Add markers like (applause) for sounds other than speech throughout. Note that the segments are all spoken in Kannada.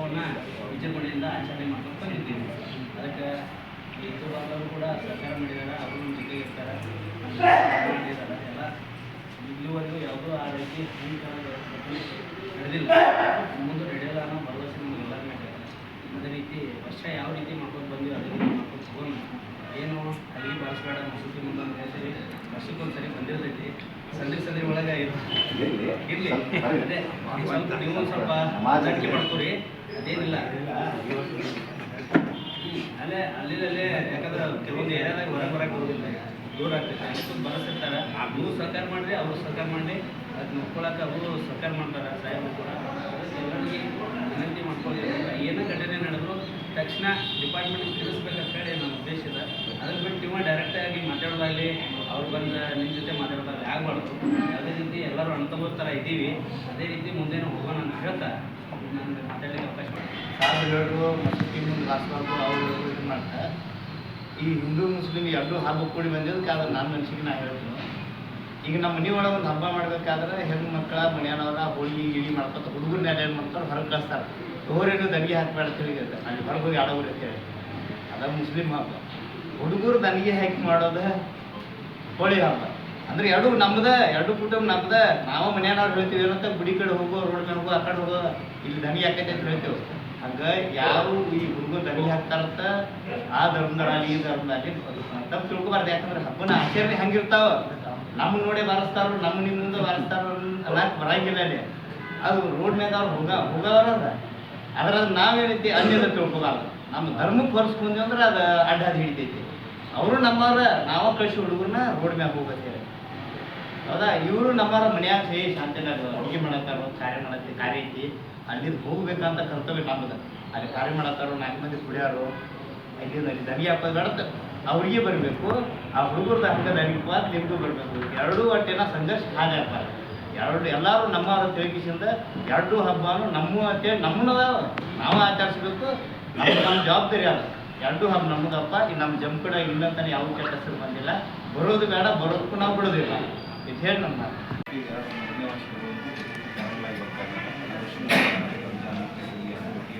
ಆಚರಣೆ ಮಾಡ್ಕೊಂಡು ಬಂದಿದ್ದೀವಿ ಅದಕ್ಕೆ ಈ ಬಾಂಧವರು ಕೂಡ ಸಹಕಾರ ಮಾಡಿದ್ದಾರೆ ಅವರು ನಮ್ಮ ಜೊತೆ ಇರ್ತಾರೆ. ಎಲ್ಲ ಇಲ್ಲಿವರೆಗೂ ಯಾವುದೂ ಆ ರೀತಿ ನಡೆದಿಲ್ಲ. ಮುಂದೆ ನಡೆಯಲ್ಲ ಅನ್ನೋ ಭರವಸೆ ನಮ್ಗೆ ಎಲ್ಲರ ಇದೆ. ಅದೇ ರೀತಿ ವರ್ಷ ಯಾವ ರೀತಿ ಮಾಡ್ಕೊಂಡು ಬಂದಿವಿ ಅದೇ ರೀತಿ ಮಾಡ್ಕೊಂಡು ಹೋಗೋಣ. ಏನು ಅಲ್ಲಿ ಬಳಸಬೇಡ ಮಸೂತಿ ಮುಂದೆ ಅಂತ ಹೇಳ್ತೀವಿ ವರ್ಷಕ್ಕೊಂದು ಸರಿ ಬಂದಿರ್ತೈತಿ. ಸಂದಿ ಸಂದಿ ಒಳಗೆ ಇರಲಿ. ಅದೇ ನೀವು ಸ್ವಲ್ಪ ನೀವು ಸ್ವಲ್ಪ ಮಾಡ್ಕೊರಿ. ಅದೇನಿಲ್ಲ ಅಲ್ಲೇ ಅಲ್ಲಿದಲ್ಲೇ ಯಾಕಂದ್ರೆ ಕೆಲವೊಂದು ಏರಿಯಾದಾಗ ಹೊರಗೆ ಬರಕ್ಕೆ ಹೋಗಿಲ್ಲ ದೂರ ಆಗ್ತೈತೆ. ಅದಕ್ಕೊಂದು ಬರಸಿರ್ತಾರೆ ನೀವು ಸರ್ಕಾರ ಮಾಡಿರಿ, ಅವರು ಸರ್ಕಾರ ಮಾಡಿ ಅದು ನೋಡ್ಕೊಳಕ್ಕೆ ಅವರು ಸರ್ಕಾರ ಮಾಡ್ತಾರೆ ಸಾಹೇಬರು ಕೂಡ. ವಿನಂತಿ ಮಾಡ್ಕೊಳ್ಳಿ ಏನೇ ಘಟನೆ ನಡೆದ್ರು ತಕ್ಷಣ ಡಿಪಾರ್ಟ್ಮೆಂಟ್ಗೆ ತಿಳಿಸ್ಬೇಕಂತ ಹೇಳಿ ನನ್ನ ಉದ್ದೇಶ ಇದೆ. ಅದ್ರ ಬಿಟ್ಟು ನೀವು ಡೈರೆಕ್ಟಾಗಿ ಮಾತಾಡೋದಾಗಲಿ, ಅವ್ರು ಬಂದು ನಿಮ್ಮ ಜೊತೆ ಮಾತಾಡೋದಾಗಲಿ ಆಗಬಾರ್ದು. ಯಾವುದೇ ರೀತಿ ಎಲ್ಲರೂ ಅಣ್ತಂಬರ್ ಥರ ಇದ್ದೀವಿ. ಅದೇ ರೀತಿ ಮುಂದೇನು ಹೋಗೋಣ ಅಂತ ಹೇಳ್ತಾ ನನಗೆ ಮಾತಾಡಲಿಕ್ಕೆ ಅವಕಾಶ ರಾಷ್ಟ್ರವಾದ್ರು ಅವ್ರು ಇದು ಮಾಡ್ತಾರೆ. ಈ ಹಿಂದೂ, ಮುಸ್ಲಿಂ ಎರಡು ಹಬ್ಬ ಕೂಡಿ ಬಂದಿದ್ದು ಅದು ನನ್ನ ಮನಸ್ಸಿಗೆ ನಾ ಹೇಳ್ತೀನಿ. ಈಗ ನಮ್ಮ ಮನೆ ಒಳಗೆ ಒಂದು ಹಬ್ಬ ಮಾಡ್ಬೇಕಾದ್ರೆ ಹೆಣ್ಣು ಮಕ್ಕಳ, ಮನೆಯವ್ರ ಹೋಳಿ ಗಿಳಿ ಮಾಡ್ಕೊತ ನೆಲೆ ಏನು ಮಾಡ್ತಾರೆ ಹೊರಗೆ ಕಳಿಸ್ತಾರೆ. ಹೋರೇನು ದನಿಗೆ ಹಾಕ್ಬೇಡ ಅಂತ ಹೇಳಿದ್ರೆ ಅಲ್ಲಿ ಹೊರಗೆ ಹೋಗಿ ಆಡೋರು ಅಂತ ಹೇಳಿ. ಅದ ಮುಸ್ಲಿಂ ಹಬ್ಬ. ಹುಡುಗರು ದನಿಗೆ ಹಾಕಿ ಮಾಡೋದು ಹೋಳಿ ಹಬ್ಬ. ಅಂದ್ರೆ ಎರಡು ನಮ್ದ, ಎರಡು ಕುಟುಂಬ ನಮ್ದ. ನಾವು ಮನೆಯವ್ರು ಹೇಳ್ತೀವಿ ಏನಂತ, ಗುಡಿ ಕಡೆ ಹೋಗೋ, ರೋಡ್ ಕಡೆ ಹೋಗೋ, ಆ ಕಡೆ ಹೋಗೋ, ಇಲ್ಲಿ ದನಿ ಹಾಕೈತೆ ಅಂತ ಹೇಳ್ತೇವೆ. ಹಂಗ ಯಾರು ಈ ಹುಡುಗರು ದನಿ ಹಾಕ್ತಾರಂತ, ಆ ಧರ್ಮದಲ್ಲಿ ಈ ಧರ್ಮದಲ್ಲಿ ತಪ್ಪು ತಿಳ್ಕೊಬಾರ್ದು. ಯಾಕಂದ್ರೆ ಹಬ್ಬನ ಆಚರಣೆ ಹಂಗಿರ್ತಾವ. ನಮ್ಮ ನೋಡೇ ಬಾರಿಸ್ತಾರೋ, ನಮ್ಮ ನಿಮ್ಮಿಂದ ಬಾರಿಸ್ತಾರೋ ಅನ್ನಕ್ ಬರಂಗಿಲ್ಲ ಅಲ್ಲಿ. ಅದು ರೋಡ್ ಮೇಲೆ ಅವ್ರು ಹೋಗ, ಹೋಗವರ ಅದ್ರ ನಾವೇನೈತಿ ಅನ್ಯದ ತಿಳ್ಕೊಬಾರ್ದು. ನಮ್ಮ ಧರ್ಮಕ್ಕೆ ಹೊರಿಸ್ಕೊಂಡ್ವಿ ಅಂದ್ರೆ ಅದು ಅಡ್ಡ ಹಿಡಿತೈತಿ. ಅವರು ನಮ್ಮವ್ರ, ನಾವ ಕಳಿಸಿ ಹುಡುಗರನ್ನ ರೋಡ್ ಮ್ಯಾಗ ಹೋಗತ್ತೇವೆ ಹೌದಾ? ಇವರು ನಮ್ಮರ ಮನ್ಯಾಗ ಹೇ ಶಾಂತಿ ಅಡುಗೆ ಮಾಡತ್ತಾರೋ ಕಾರ್ಯ ಮಾಡತ್ತಿ, ಕಾರ್ಯ ಐತಿ. ಅಲ್ಲಿಂದ ಹೋಗ್ಬೇಕಂತ ಕರ್ತವ್ಯ ಅಲ್ಲಿ ಕಾರ್ಯ ಮಾಡತ್ತಾರೋ, ನಾಲ್ಕು ಮಂದಿ ಕುಡಿಯಾರು. ಅಲ್ಲಿ ಅಲ್ಲಿ ದನಿ ಹಾಕೋದು ಬೇಡತ್ತ ಅವ್ರಿಗೆ ಬರಬೇಕು. ಆ ಹುಡುಗರದ ಹಂಗ ಅಂತ ನಿಮಗೂ ಬರಬೇಕು. ಎರಡೂ ಒಟ್ಟೇನ ಸಂಘರ್ಷ ಹಾಗೆ ಆಗ್ತಾರೆ ಎರಡು ಎಲ್ಲರೂ ನಮ್ಮ ತಿಳಿಸಿಂದ ಎರಡು ಹಬ್ಬನು ನಮ್ಮ ಅಂತೇಳಿ ನಮ್ಮನ್ನ ನಾವು ಆಚರಿಸ್ಬೇಕು. ನಮ್ಮ ನಮ್ಮ ಜವಾಬ್ದಾರಿ ಅಲ್ಲ ಎರಡು ಹಬ್ಬ ನಮ್ಮದಪ್ಪ ನಮ್ಮ ಜಂಪಡ ಇಲ್ಲ ಅಂತಾನೆ ಯಾವ ಕೆಟ್ಟ ಬಂದಿಲ್ಲ. ಬರೋದು ಬೇಡ, ಬರೋದಕ್ಕೂ ನಾವು ಬಿಡೋದಿಲ್ಲ. ಇದು ಹೇಳಿ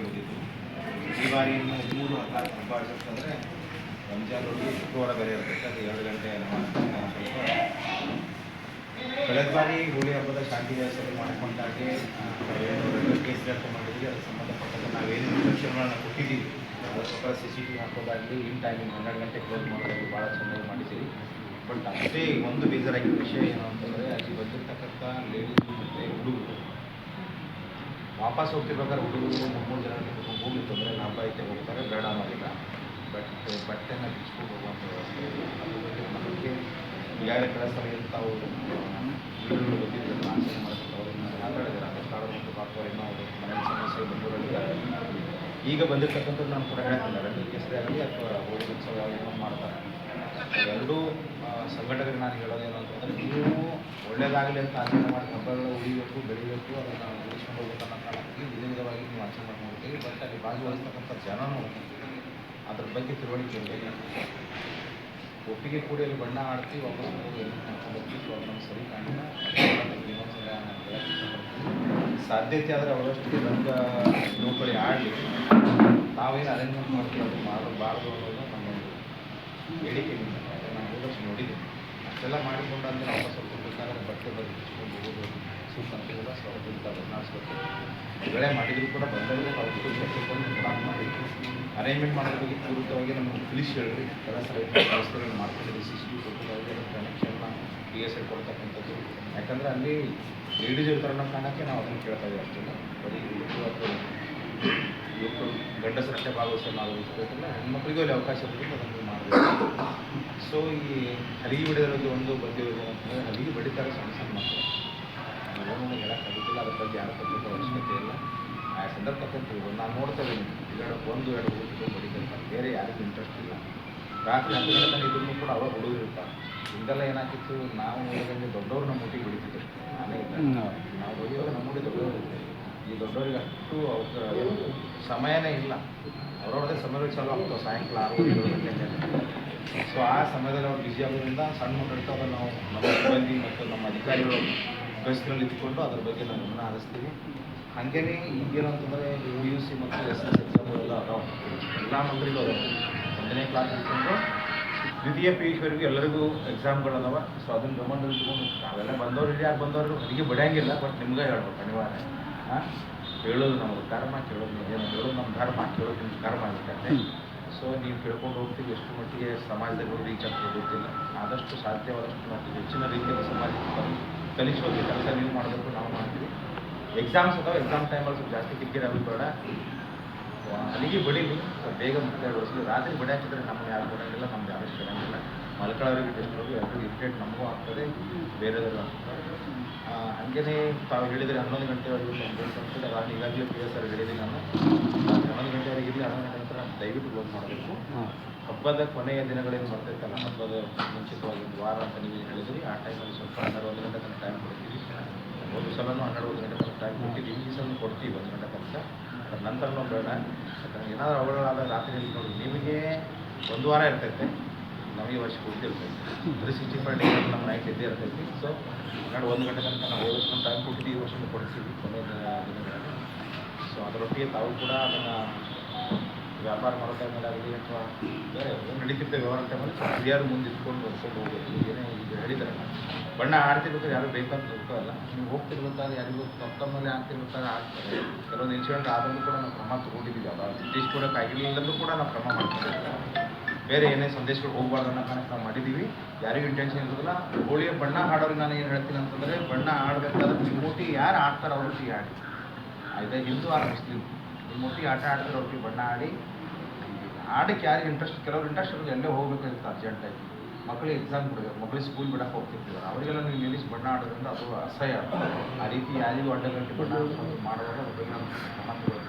ಹೋಗಿದ್ದು ಈ ಬಾರಿ ಇನ್ನು ಮೂರು ಹದಿನಾಲ್ಕು ಹಬ್ಬ ಆಚರಿಸ್ತಂದ್ರೆ ರಂಜಾನ್ ಒಳಗೆ ಶುಕ್ರವಾರ ಬೇರೆ ಇರ್ತೈತೆ ಅದು ಎರಡು ಗಂಟೆ ಕಳೆದ ಬಾರಿ ಹೋಳಿ ಹಬ್ಬದ ಶಾಂತಿ ವ್ಯವಸ್ಥೆ ಮಾಡ್ಕೊಂಡಾಗೆ ಕೇಸ್ ದಾಖಲೆ ಮಾಡಿದ್ವಿ, ಅದಕ್ಕೆ ಸಂಬಂಧಪಟ್ಟಂತೆ ನಾವೇನು ಇನ್ಸ್ಟ್ರಕ್ಷನ್ಗಳನ್ನ ಕೊಟ್ಟಿದ್ದೀವಿ. ಅದರ ಪ್ರಕಾರ ಸಿ ಸಿ ಟಿ ವಿ ಹಾಕೋದಾಗಲಿ ಇನ್ ಟೈಮಿಂಗ್ ಹನ್ನೆರಡು ಗಂಟೆ ಕ್ಲೋಸ್ ಮಾಡೋದಾಗಲಿ ಭಾಳ ಚೆನ್ನಾಗಿ ಮಾಡಿದ್ದೀವಿ. ಬಟ್ ಅಷ್ಟೇ ಒಂದು ಬೇಜಾರಾಗಿದ್ದ ವಿಷಯ ಏನು ಅಂತಂದರೆ ಅಲ್ಲಿ ಬಂದಿರ್ತಕ್ಕಂಥ ಲೇಡೀಸ್ ಮತ್ತು ಹುಡುಗರು, ವಾಪಸ್ ಹೋಗ್ತಿರ್ಬೇಕಾದ್ರೆ ಹುಡುಗರು ಮೂರು ಜನ ಭೂಮಿ ತೊಂದರೆ ಅಂದರೆ ಹಬ್ಬ ಐತೆ ಹೋಗ್ತಾರೆ, ಬೇಡ ಅನ್ನೋದಿಲ್ಲ. ಬಟ್ ಬಟ್ಟೆನ ಬಿಚ್ಕೊಂಡು ಹೋಗುವಂಥ ವ್ಯವಸ್ಥೆ. ಅದ್ರ ಬಗ್ಗೆ ನಮ್ಮ ಬಗ್ಗೆ ಈಗಾಗಲೇ ಕಡೆ ಏನು ತಾವು ವೀಡಿಯೋಗಳು ಬಂದಿದ್ದನ್ನು ಆಚರಣೆ ಮಾಡ್ತಾರೆ ಅವ್ರನ್ನ ಮಾತಾಡಿದ್ದಾರೆ. ಕಾರಣ ಮತ್ತು ಪಾಪವರಿಂದ ಅವರು ಮನೆ ಸಮಸ್ಯೆ ಬಂದಿರೋದಿದ್ದಾರೆ ಈಗ ಬಂದಿರ್ತಕ್ಕಂಥದ್ದು ನಾನು ಕೂಡ ಹೇಳ್ತಿಲ್ಲ ಕೆಸರಿ ಕೇಸರಿ ಆಗಲಿ ಅಥವಾ ಹೋಳಿ ಉತ್ಸವ ಏನೋ ಮಾಡ್ತಾರೆ. ಎರಡೂ ಆ, ಸಂಘಟನೆಗೆ ನಾನು ಹೇಳೋದೇನು ಅಂತಂದರೆ ನೀವು ಒಳ್ಳೇದಾಗಲಿ ಅಂತ ಆಚರಣೆ ಮಾಡಿ ಹಬ್ಬಗಳು ಉಳಿಬೇಕು ಬೆಳಿಬೇಕು ಅದನ್ನು ಉಳಿಸ್ಕೊಂಡು ಹೋಗ್ಬೇಕು ಅನ್ನೋ ಕಾರಣಕ್ಕಾಗಿ ವಿಧ ವಿಧವಾಗಿ ನೀವು ಆಚರಣೆ ಮಾಡಿ ನೋಡ್ತೀವಿ ಬಟ್ ಅಲ್ಲಿ ಭಾಗವಹಿಸ್ತಕ್ಕಂಥ ಜನನೂ ಅದ್ರ ಬಗ್ಗೆ ತಿಳುವಳಿಕೆ ಒಪ್ಪಿಗೆ ಕೂಡಿ ಅಲ್ಲಿ ಬಣ್ಣ ಆಡ್ತಿ ವಾಪಸ್ ಹೋಗ್ತೀವಿ ಸೊ ನಮ್ಗೆ ಸರಿ ಕಾಣಿಲ್ಲ (laughs) ಸಾಧ್ಯತೆ ಆದರೆ ಅವರಷ್ಟು ರಂಗ ನೌಕರಿ ಆಡಲಿ. ನಾವೇನು ಅರೇಂಜ್ಮೆಂಟ್ ಮಾಡ್ತೀವಿ ಅದು ಮಾಡಬಾರ್ದು ಅನ್ನೋದು ನಮ್ಮೊಂದು ಬೇಡಿಕೆ ನಿಮ್ಗೆ. ಯಾಕಂದ್ರೆ ನಾನು ಹೋದ ವರ್ಷ ನೋಡಿದ್ದೀನಿ ಅಷ್ಟೆಲ್ಲ ಮಾಡಿಕೊಂಡು ಅಂದರೆ ವಾಪಸ್ ಹೋಗ್ಬೇಕಾದ್ರೆ ಬಟ್ಟೆ ಬರೀ ಬಿಚ್ಕೊಂಡು ಹೋಗೋದು ಸೂಪ್ ಅಂತ ಕೂಡ ಸ್ವಲ್ಪ ಬದಲಾಯಿಸ್ಬೇಕು ಬೆಳೆ ಮಾಡಿದ್ರು ಕೂಡ ಬಂದಲ್ಲಿ ಬಟ್ಟೆ ಬಂದು ಪ್ಲಾನ್ ಮಾಡಿ ಅರೇಂಜ್ಮೆಂಟ್ ಮಾಡೋದ್ರ ಬಗ್ಗೆ ಪೂರ್ವಕವಾಗಿ ನಮಗೆ ತಿಳಿಸಿ ಹೇಳ್ರಿ. ಎಲ್ಲ ಸರಿ ವ್ಯವಸ್ಥೆಗಳು ಮಾಡ್ಕೊಂಡಿದ್ದೀವಿ ಸಿ ಸಿ ಟಿ ಕೊಟ್ಟಿದ್ದಾವೆ ಕನೆಕ್ಷನ್ನ ಪಿ ಎಸ್ ಐ ಕೊಡ್ತಕ್ಕಂಥದ್ದು. ಯಾಕಂದರೆ ಅಲ್ಲಿ ಲೇಡೀಸ್ ಇರ್ತಾರೆ ಅನ್ನೋ ಕಾರಣಕ್ಕೆ ನಾವು ಅದನ್ನು ಕೇಳ್ತಾ ಇದ್ದೀವಿ ಅಷ್ಟೇ. ಬರೀ ಯುವಕರು ಗಂಡಸರಷ್ಟೇ ಭಾಗವಹಿಸಲು ನಾವು ಹೆಣ್ಮಕ್ಳಿಗೂ ಅಲ್ಲಿ ಅವಕಾಶ ಇರಬೇಕು ಅದನ್ನು ಸೊ ಈ ಹಲಿಗೆ ಬಡಿಯೋದ್ರಲ್ಲಿ ಒಂದು ಬಂದಿರೋದು ಅಂತಂದರೆ ಹಲಿಗೆ ಬಡಿತಾರೆ ಸಣ್ಣ ಸಣ್ಣ ಮಕ್ಕಳು. ಏನು ಹೇಳೋಕ್ಕಾಗೋದಿಲ್ಲ ಅದ್ರ ಬಗ್ಗೆ ಯಾರು ತಪ್ಪು ಅವಶ್ಯಕತೆ ಇಲ್ಲ. ಆ ಸಂದರ್ಭ ತಕ್ಕಂತೀವಿ ನಾನು ನೋಡ್ತೇವೆ ಎರಡು ಒಂದು ಎರಡು ಹುಡುಗರು ಬಡಿತಾರೆ. ಬೇರೆ ಯಾರಿಗೂ ಇಂಟ್ರೆಸ್ಟ್ ಇಲ್ಲ. ರಾತ್ರಿ ಹತ್ತು ಗಂಟೆ ಇದ್ರೂ ಕೂಡ ಅವಾಗ ಹುಡುಗರು ಇರ್ತಾರೆ. ಹಿಂದೆಲ್ಲ ಏನಾಗಿತ್ತು ನಾವು ದೊಡ್ಡವರು ನಮ್ಮ ಮುಟ್ಟಿಗೆ ಬೆಳಿತಿದ್ರು ನಾನೇ ನಾವು ಬಡಿಯೋದು ನಮ್ಮ ಮುಟ್ಟಿ ದೊಡ್ಡವರು. ಈ ದೊಡ್ಡವರಿಗೆ ಅಷ್ಟು ಅವ್ರ ಸಮಯನೇ ಇಲ್ಲ. ಅವ್ರವ್ರದ್ದೇ ಸಮಯಗಳು ಚಾಲು ಆಗ್ತಾವೆ ಸಾಯಂಕಾಲ ಆರು ಸೊ ಆ ಸಮಯದಲ್ಲಿ ಅವ್ರು ಬ್ಯುಸಿ ಆಗೋದ್ರಿಂದ ಸಣ್ಣ ಮಕ್ಕಳು ಇರ್ತಾವೆ ನಾವು ನಮ್ಮ ಸಿಬ್ಬಂದಿ ಮತ್ತು ನಮ್ಮ ಅಧಿಕಾರಿಗಳು ಬಸ್ನಲ್ಲಿ ಇಟ್ಕೊಂಡು ಅದ್ರ ಬಗ್ಗೆ ನಾವು ಗಮನ ಹರಿಸ್ತೀವಿ. ಹಾಗೇನೆ ಈಗೇನು ಅಂತಂದರೆ ಯು ಯು ಸಿ ಮತ್ತು ಎಸ್ ಎಸ್ ಎಕ್ಸಾಮ್ಗಳೆಲ್ಲ ಅದಾವೆ. ಎಲ್ಲ ಮಂತ್ರಿಗಳು ಅದಾವೆ. ಒಂದನೇ ಕ್ಲಾಸ್ ಇಟ್ಕೊಂಡು ದ್ವಿತೀಯ ಪಿ ಯು ಸಿವರೆಗೂ ಎಲ್ಲರಿಗೂ ಎಕ್ಸಾಮ್ಗಳು ಅದಾವ ಸೊ ಅದನ್ನು ಗಮನದಲ್ಲಿ ಇಟ್ಕೊಂಡು ನಾವೆಲ್ಲ ಬಂದವರು ಯಾರು ಬಂದವರು ಅಡುಗೆ ಬಿಡೋಂಗಿಲ್ಲ ಬಟ್ ನಿಮ್ಗೆ ಹೇಳ್ಬೇಕು, ಅನಿವಾರ್ಯ. ಹಾಂ ಹೇಳೋದು ನಮ್ಗೆ ಕರ್ಮ, ಕೇಳೋದು ಏನು ಹೇಳೋದು ನಮ್ಮ ಧರ್ಮ, ಕೇಳೋದು ನಿಮ್ಮ ಕರ್ಮ ಆಗಿರುತ್ತೆ ಸೊ ನೀವು ಕೇಳ್ಕೊಂಡು ಹೋಗ್ತೀವಿ, ಎಷ್ಟು ಮಟ್ಟಿಗೆ ಸಮಾಜದಲ್ಲಿ ರೀಚ್ ಆಗ್ತದೆ ಗೊತ್ತಿಲ್ಲ ಆದಷ್ಟು ಸಾಧ್ಯವಾದಷ್ಟು ಮಟ್ಟಿಗೆ ಹೆಚ್ಚಿನ ರೀತಿಯಲ್ಲಿ ಸಮಾಜಕ್ಕೆ ಕಲಿಸೋದು ಕೆಲಸ ನೀವು ಮಾಡಬೇಕು, ನಾವು ಮಾಡ್ತೀವಿ. ಎಕ್ಸಾಮ್ಸ್ ಅಥವಾ ಎಕ್ಸಾಮ್ ಟೈಮಲ್ಲಿ ಸ್ವಲ್ಪ ಜಾಸ್ತಿ ಕಿರಿಕಿರಿ ಬೇಡ. ಅಲ್ಲಿಗೆ ಸ್ವಲ್ಪ ಬೇಗ ಮುಕ್ತಾಯ ರಾತ್ರಿ ಬಡಿ ನಮ್ಗೆ ಯಾರು ಕೊಡೋಂಗಿಲ್ಲ ನಮ್ಗೆ ಯಾರು ಕೊಡೋಂಗಿಲ್ಲ ಮಲ್ಕೊಳ್ಳೋರಿಗೆ ಟೆಸ್ಟ್ ಹೋಗಿ ಎಲ್ಲರಿಗೂ ಇರಿಟೇಟ್ ನಮಗೂ ಆಗ್ತದೆ ಬೇರೆದವರು ಆಗ್ತದೆ. ಹಾಗೇನೆ ತಾವು ಹೇಳಿದರೆ ಹನ್ನೊಂದು ಗಂಟೆವರೆಗೂ ಕಂಪ್ಲೇಂಟ್ ಆಗ್ತದೆ ನಾನು ಈಗಾಗಲೇ ಪಿ ಎಸ್ ಆರ್ ಹೇಳಿದೆ ನಾನು. ಹನ್ನೊಂದು ಗಂಟೆವರೆಗೆ ಇರಲಿ ಹನ್ನೊಂದು ಗಂಟೆ ನಂತರ ದಯವಿಟ್ಟು ಕ್ಲೋಸ್ ಮಾಡಬೇಕು. ಹಬ್ಬದ ಕೊನೆಯ ದಿನಗಳೇನು ಬರ್ತೈತಲ್ಲ ಹಬ್ಬದ ಮುಂಚಿತವಾಗಿ ಒಂದು ವಾರ ಅಂತ ನೀವು ಹೇಳಿದ್ರಿ ಆ ಟೈಮಲ್ಲಿ ಸ್ವಲ್ಪ ಹನ್ನೆರಡು ಒಂದು ಗಂಟೆ ತನಕ ಟೈಮ್ ಕೊಡ್ತೀವಿ. ಒಂದು ಸಲನೂ ಹನ್ನೆರಡು ಒಂದು ಗಂಟೆ ತನಕ ಟೈಮ್ ಕೊಡ್ತೀವಿ. ಈ ಸಲ ಕೊಡ್ತೀವಿ ಒಂದು ಗಂಟೆ ತನಕ. ಅದ್ರ ನಂತರನೂ ಬೇಡ. ಯಾಕಂದ್ರೆ ಏನಾದರೂ ಅವಳಾದ ರಾತ್ರಿ ನೋಡಿ ನಿಮಗೆ ಒಂದು ವಾರ ಇರ್ತೈತೆ. ನಮಗೆ ವರ್ಷ ಪೂರ್ತಿ ಇರ್ತೈತೆ. ತ್ರೀ ಸಿಕ್ಸ್ಟಿ ಫೈವ್ ಡೇಸ್ ನಮ್ಮ ನೈಟ್ ಇದ್ದೇ ಇರ್ತೈತಿ ಸೊ ಹನ್ನೆರಡು ಒಂದು ಗಂಟೆ ತನಕ ನಾವು ಓದಿಸ್ಕೊಂಡು ಟೈಮ್ ಕೊಟ್ಟಿದ್ದೀವಿ ಈ ವರ್ಷ ಕೊಡ್ತೀವಿ ಕೊನೆಯ ದಿನ- ದಿನಗಳಲ್ಲಿ. ಸೊ ಅದರೊಟ್ಟಿಗೆ ತಾವು ಕೂಡ ಅದನ್ನು ವ್ಯಾಪಾರ ಮಾಡೋ ಟೈಮಲ್ಲಿ ಆಗಲಿ ಅಥವಾ ಬೇರೆ ನಡೀತಿದ್ದ ವ್ಯವಹಾರ ಟೈಮಲ್ಲಿ ಹಿರಿಯರು ಮುಂದೆ ಇಟ್ಕೊಂಡು ಬರ್ಕೊಂಡು ಹೋಗ್ಬೇಕು. ಏನೇ ಈಗ ಹೇಳಿದಾರೆ ಬಣ್ಣ ಆಡ್ತಿರ್ಬೇಕಾದ್ರೆ ಯಾರು ಬೇಕಂತ ಹೋಗ್ತಾರಲ್ಲ ನೀವು ಹೋಗ್ತಿರ್ಬೇಕಾದ್ರೆ ಯಾರಿಗೂ ತಮ್ಮ ತಮ್ಮಲ್ಲಿ ಆಗ್ತಿರ್ಬೇಕಾದ್ರೆ ಆಗ್ತಾರೆ ಕೆಲವೊಂದು ಇನ್ಸಿಡೆಂಟ್ ಆದರೂ ಕೂಡ ನಾವು ಕ್ರಮ ತಗೊಂಡಿದ್ದೀವಿ. ಅವಾಗ ಇಷ್ಟು ಕೂಡ ಆಗಿಲ್ಲದಲ್ಲೂ ಕೂಡ ನಾವು ಕ್ರಮ ಮಾಡ್ತೀವಿ. ಬೇರೆ ಏನೇ ಸಂದೇಶಗಳು ಹೋಗ್ಬಾರ್ದು ಅನ್ನೋ ಕಾರಣಕ್ಕೆ ನಾವು ಮಾಡಿದ್ದೀವಿ. ಯಾರಿಗೂ ಇಂಟೆನ್ಷನ್ ಇರೋದಿಲ್ಲ. ಹೋಳಿಯ ಬಣ್ಣ ಹಾಡೋರಿಗೆ ನಾನು ಏನು ಹೇಳ್ತೀನಿ ಅಂತಂದರೆ, ಬಣ್ಣ ಆಡಬೇಕಾದ್ರೆ ಮೂಟಿ ಯಾರು ಆಡ್ತಾರೆ ಅವ್ರೊಟ್ಟಿಗೆ ಆಡಿ ಆಯ್ತಾ? Hindu R Muslim. ಮೂಟಿ ಆಟ ಆಡ್ತಾರೆ ಅವ್ರಿಗೆ ಬಣ್ಣ ಆಡಿ ಆಡಕ್ಕೆ ಯಾರಿಗೆ ಇಂಟ್ರೆಸ್ಟ್ ಕೆಲವ್ರು ಇಂಟ್ರೆಸ್ಟ್ ಇರೋದು ಎಲ್ಲೇ ಹೋಗ್ಬೇಕಾಗಿತ್ತು ಅರ್ಜೆಂಟಾಗಿ ಮಕ್ಕಳಿಗೆ ಎಕ್ಸಾಮ್ ಕೊಡಬೇಕು ಮಕ್ಕಳಿಗೆ ಸ್ಕೂಲ್ ಬಿಡಕ್ಕೆ ಹೋಗ್ತಿರ್ತಾರೆ ಅವರಿಗೆಲ್ಲ ನೀವು ನಿಲ್ಲಿಸಿ ಬಣ್ಣ ಆಡೋದ್ರಿಂದ ಅದು ಅಸಹ್ಯ. ಆ ರೀತಿ ಯಾರಿಗೂ ಅಡ್ಡಗಟ್ಟಿ ಬಣ್ಣ ಮಾಡುವಾಗ ಅದ್ರ ಬಗ್ಗೆ ತಗೊಳ್ತೇನೆ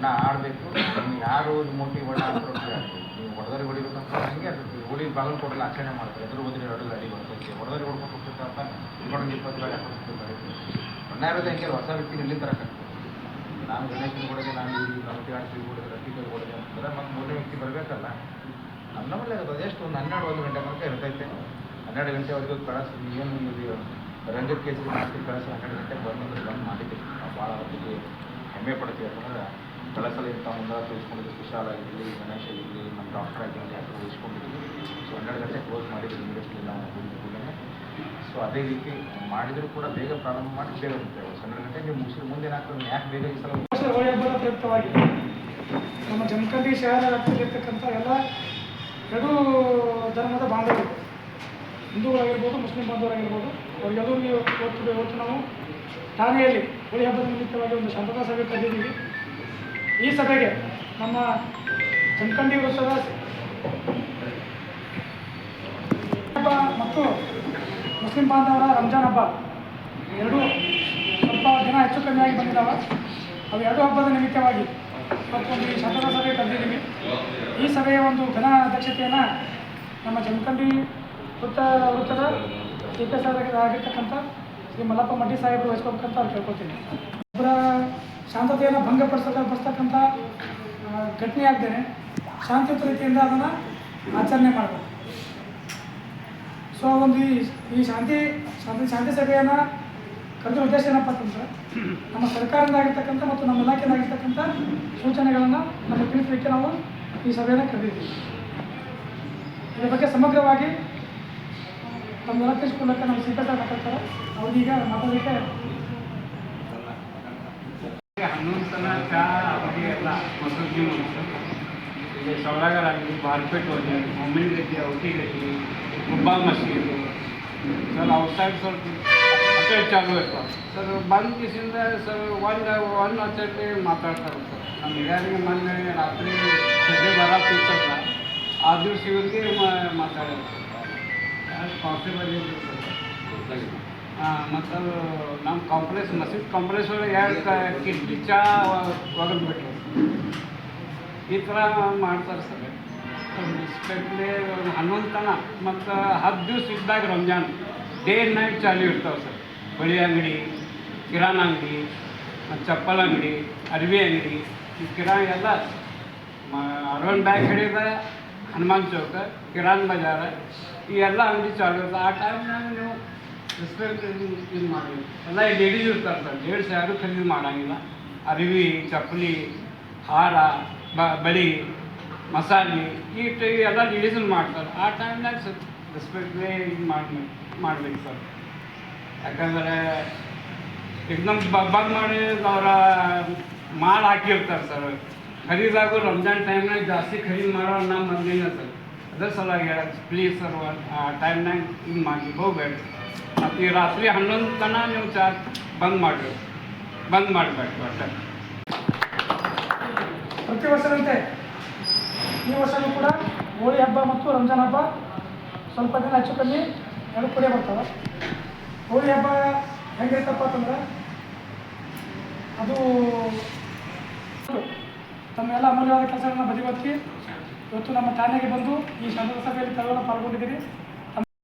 ಬಣ್ಣ ಆಡಬೇಕು. ನೀವು ಯಾರು ಮೋಟಿ ಬಣ್ಣ ಆಡ್ಕೊಂಡ್ರೆ ನೀವು ಹೊಡೆದವ್ರಿಗೆ ಹೊಡಿಬೇಕಂತ ಹಂಗೆ ಅದು ಹೊಡಿ ಬಾಗಿಲು ಕೊಡಲ್ಲ ಆಚರಣೆ ಮಾಡ್ತಾರೆ. ಎದುರು ಹೋದ್ರೆ ಎರಡು ಗಾಡಿ ಬರ್ತೈತೆ. ಹೊಡೆದವ್ರಿಗೆ ಹೊಡ್ಕೊಂಡು ಹೋಗ್ತಿರ್ತಾರೆ ಅಂತ ಇಟ್ಕೊಂಡು ಇಪ್ಪತ್ತು ಗಾಡಿ ಹಾಕೊಂಡು ಬಣ್ಣ ಇರೋದು ಹೆಂಗೆ. ಹೊಸ ವ್ಯಕ್ತಿ ಇಲ್ಲಿ ತರಕಾಗ್ತದೆ ನಾನು ಗಣೇಶನ ಕೊಡದೆ ನಾನು ಇವ್ರಿಗೆ ನಮಗೆ ಆಡ್ತೀವಿ ಕೊಡದೆ ರಫೀಕರ್ ಕೊಡದೆ ಅಂತಂದ್ರೆ ಮತ್ತೆ ಮೂರನೇ ವ್ಯಕ್ತಿ ಬರಬೇಕಲ್ಲ. ನಮ್ಮ ಮೇಲೆ ಅದು ಎಷ್ಟು ಒಂದು ಹನ್ನೆರಡು, ಒಂದು ಗಂಟೆ ತನಕ ಇರ್ತೈತೆ. ಹನ್ನೆರಡು ಗಂಟೆವರೆಗೂ ಕಳಿಸಿ ಏನು ಇದು ರಂಗದ ಕೇಸರಿ ಮಾಡ್ತೀವಿ ಕಳಿಸಿ ಹನ್ನೆರಡು ಗಂಟೆಗೆ ಬಂದು ಬಂದು ಮಾಡಿದ್ದೀವಿ ನಾವು ಭಾಳ ಅವರಿಗೆ ಹೆಮ್ಮೆ ಪಡ್ತೀವಿ. ಯಾಕಂದ್ರೆ ಇಂಥ ಮುಂದೆ ತಿಳಿಸ್ಕೊಂಡಿದ್ದು ಕುಶಾಲ ಆಗಿರಲಿ ಗಣೇಶ ಆಗಿರಲಿ ನಮ್ಮ ಡಾಕ್ಟರ್ ಆಗಿರಲಿ ಯಾಕೆ ಉಳಿಸ್ಕೊಂಡಿದ್ವಿ ಸೊ ಹನ್ನೆರಡು ಗಂಟೆ ಕ್ಲೋಸ್ ಮಾಡಿದ್ರು ಇಮಿಡಿಯೇಟ್ಲಿ ನಾವು ಕೂಡಲೇ ಸೊ ಅದೇ ರೀತಿ ಮಾಡಿದರೂ ಕೂಡ ಬೇಗ ಪ್ರಾರಂಭ ಮಾಡಿ ಬೇಗ ಮುಗ್ತೇವೆ ಹನ್ನೆರಡು ಗಂಟೆ ನೀವು ಮುಗಿಸಿದ ಮುಂದೆ ಏನಾಗ್ತದೆ ಯಾಕೆ ಬೇಗ ಈ ಸಲ ವರ್ಷ ಹೋಳಿ ಹಬ್ಬದ ಪ್ರಯುಕ್ತವಾಗಿ ನಮ್ಮ ಜಮಖಂಡಿ ಶಹರ ವ್ಯಾಪ್ತಿಯಲ್ಲಿರ್ತಕ್ಕಂಥ ಎಲ್ಲ ಎರಡೂ ಧರ್ಮದ ಬಾಂಧವರು, ಹಿಂದೂಗಳಾಗಿರ್ಬೋದು, ಮುಸ್ಲಿಂ ಬಾಂಧವರಾಗಿರ್ಬೋದು ಅವರಿಗೆಲ್ಲರಿಗೂ ಇವತ್ತು ಇವತ್ತು ನಾವು. ಠಾಣೆಯಲ್ಲಿ ಹೋಳಿ ಹಬ್ಬದ ನಿಮಿತ್ತವಾಗಿ ಒಂದು ಶಾಂತತಾ ಸಭೆ ಕರೆದಿದ್ದೀವಿ. ಈ ಸಭೆಗೆ ನಮ್ಮ ಚಂದ್ಕಂಡಿ ವೃತ್ತದ ಮತ್ತು ಮುಸ್ಲಿಂ ಬಾಂಧವರ ರಂಜಾನ್ ಹಬ್ಬ. ಎರಡೂ ಸ್ವಲ್ಪ ದಿನ ಹೆಚ್ಚು ಕಮ್ಮಿಯಾಗಿ ಬಂದಿದ್ದಾವೆ ಅವು ಎರಡು ಹಬ್ಬದ ನಿಮಿತ್ತವಾಗಿ ಮತ್ತೊಂದು ಈ ಶಾಸನ ಸಭೆ ಕರೆದಿದ್ದೀವಿ. ಈ ಸಭೆಯ ಒಂದು ಘನ ಅಧ್ಯಕ್ಷತೆಯನ್ನು ನಮ್ಮ ಜಮಖಂಡಿ ವೃತ್ತ ವೃತ್ತದ ಸಿ ಪಿ ಆಗಿರ್ತಕ್ಕಂಥ ಶ್ರೀ ಮಲ್ಲಪ್ಪ ಮಡ್ಡಿ ಸಾಹೇಬರು ವಹಿಸ್ಕೋಬೇಕಂತ ಅವ್ರು ಕೇಳ್ಕೊತೀನಿ ಒಬ್ಬರ ಶಾಂತತೆಯನ್ನು ಭಂಗಪಡಿಸ್ತಕ್ಕ ಪಡಿಸ್ತಕ್ಕಂಥ ಆ, ಘಟನೆ ಆಗ್ದೇನೆ ಶಾಂತಿಯುತ ರೀತಿಯಿಂದ ಅದನ್ನು ಆಚರಣೆ ಮಾಡಬೇಕು ಸೊ ಒಂದು ಈ ಈ ಶಾಂತಿ ಶಾಂತಿ ಶಾಂತಿ ಸಭೆಯನ್ನು ಕರೆದ ಉದ್ದೇಶ ಏನಪ್ಪ ಅಂತಂದರೆ ನಮ್ಮ ಸರ್ಕಾರದಿಂದ ಆಗಿರ್ತಕ್ಕಂಥ ಮತ್ತು ನಮ್ಮ ಇಲಾಖೆಯಿಂದ ಆಗಿರ್ತಕ್ಕಂಥ ಸೂಚನೆಗಳನ್ನು ನಮ್ಮ ತಿಳಿಸಲಿಕ್ಕೆ ನಾವು ಈ ಸಭೆಯನ್ನು ಕರೆದಿದ್ದೀವಿ. ಇದರ ಬಗ್ಗೆ ಸಮಗ್ರವಾಗಿ ನಮ್ಮ ಇಲಾಖೆ ನಮ್ಮ ಸಿದ್ಧತೆ ಮಾತಾಡ್ತಾರೆ ಅವ್ರೀಗ ಮಾತಾಡಲಿಕ್ಕೆ ಹನ್ನೊಂದು ಸಲ ಚಹಾ ಅವಧಿ ಎಲ್ಲ ಮಸೂದಿ ಮುಗಿಸು ಈಗ ಸೌರಾಗರ್ ಆಗಲಿ ಬಾರ್ಪೇಟ್ ಹೋಗಿ ಮೊಮ್ಮಿನ ಗದ್ದೆ ಔಟಿ ಗದ್ದೆ ಗುಬ್ಬಾ ಮಸೀದು ಸರ್ ಔಟ್ಸೈಡ್ ಸ್ವಲ್ಪ ಅಟೇ ಚಾಲು ಇರ್ತಾವೆ ಸರ್ ಬಂದ ದಿವಸದಿಂದ ಸರ್ ಒಂದು ಒನ್ ಹಚ್ಚಕ್ಕೆ ಮಾತಾಡ್ತಾರೆ ಸರ್ ನಮ್ಮ ಹಿರಿಯರಿಗೆ ಮೊನ್ನೆ ರಾತ್ರಿ ಸದ್ಯ ಬರತ್ತಿರ್ತಲ್ಲ ಆ ದಿವಸ ಇವ್ರಿಗೆ ಮಾತಾಡೋದು ಸರ್ ಪಾಸಿಬಲ್ ಇಲ್ಲ ಸರ್ ಹಾಂ ಮತ್ತು ನಮ್ಮ ಕಾಂಪ್ಲೆಕ್ಸ್ ಮಸೀದ್ ಕಾಂಪ್ಲೆಕ್ಸ್ ಒಳಗೆ ಎರಡು ಕಿಟ್ಟಿ ಚಾ ಈ ಥರ ಮಾಡ್ತಾರೆ ಸರ್. ಎಸ್ಪೆಷಲಿ ಹನ್ನೊಂದು ತನ ಮತ್ತು ಹತ್ತು ದಿವಸ ಇದ್ದಾಗ ರಂಜಾನ್. ಡೇ ನೈಟ್ ಚಾಲು ಇರ್ತಾವೆ ಸರ್. ಬಳಿ ಅಂಗಡಿ, ಕಿರಾಣ ಅಂಗಡಿ ಚಪ್ಪಲ್ ಅಂಗಡಿ, ಅರಿವಿ ಅಂಗಡಿ, ಈ ಕಿರಾಣ ಎಲ್ಲ ಅರವನ್ ಬ್ಯಾಗ್ ಹಿಡಿದ ಹನುಮಾನ್ ಚೌಕ, ಕಿರಾಣ್ ಬಜಾರ, ಈ ಎಲ್ಲ ಅಂಗಡಿ ಚಾಲು ಇರ್ತದೆ. ಆ ಟೈಮ್ನಾಗ ನೀವು ರೆಸ್ಪೆಕ್ಟ್ ಇದು ಮಾಡಬೇಕು ಎಲ್ಲ ಲೇಡೀಸ್ ಇರ್ತಾರೆ ಸರ್. ಲೇಡೀಸ್ ಯಾರು ಖರೀದಿ ಮಾಡೋಂಗಿಲ್ಲ. ಅರಿವಿ, ಚಪ್ಪಲಿ, ಹಾರ ಬಳಿ ಮಸಾಲೆ, ಈ ಎಲ್ಲ ಲೇಡೀಸನ್ನು ಮಾಡ್ತಾರೆ. ಆ ಟೈಮ್ನಾಗ ಸ್ವಲ್ಪ ರೆಸ್ಪೆಕ್ಟ್ವೇ ಇದು ಮಾಡ್ಬೇಕು ಮಾಡ್ಬೇಕು ಸರ್. ಯಾಕಂದರೆ ಎಕ್ದಮ್ ಬಂದ್ ಮಾಡಿ ಅವರ ಮಾಲ್ ಹಾಕಿರ್ತಾರೆ ಸರ್. ಖರೀದಾಗು ರಂಜಾನ್ ಟೈಮ್ನಾಗ ಜಾಸ್ತಿ ಖರೀದಿ ಮಾಡೋ ನಮ್ಮ ಮಂದಿನ ಸರ್. ಅದರ ಸಲುವಾಗಿ ಹೇಳಕ್ಕೆ ಪ್ಲೀಸ್ ಸರ್, ಆ ಟೈಮ್ನಾಗ ಇದು ಮಾಡಿ ಹೋಗ್ಬೇಡಿ ಮತ್ತು ರಾತ್ರಿ ಹನ್ನೊಂದು ತನಕ ನೀವು ಚಾರ್ಜ್ ಬಂದ್ ಮಾಡಿರಿ ಬಂದ್ ಮಾಡಬೇಕು ಒಟ್ಟು ಪ್ರತಿ ವರ್ಷದಂತೆ. ಈ ವರ್ಷವೂ ಕೂಡ ಹೋಳಿ ಹಬ್ಬ ಮತ್ತು ರಂಜಾನ್ ಹಬ್ಬ ಸ್ವಲ್ಪ ದಿನ ಹೆಚ್ಚು ಕಮ್ಮಿ ಎರಡು ಕೂಡ ಬರ್ತವೆ. ಹೋಳಿ ಹಬ್ಬ ಹೆಂಗಿರ್ತಪ್ಪ ಅಂತಂದ್ರೆ ಅದು ತಮ್ಮ ಎಲ್ಲ ಅಮೂಲ್ಯವಾದ ಕೆಲಸಗಳನ್ನ ಬದಿಗೊತ್ತಿ ಇವತ್ತು ನಮ್ಮ ಠಾಣೆಗೆ ಬಂದು ಈ ಶಾಸನ ಸಭೆಯಲ್ಲಿ ತಾವೆಲ್ಲ ಪಾಲ್ಗೊಂಡಿದ್ದೀರಿ.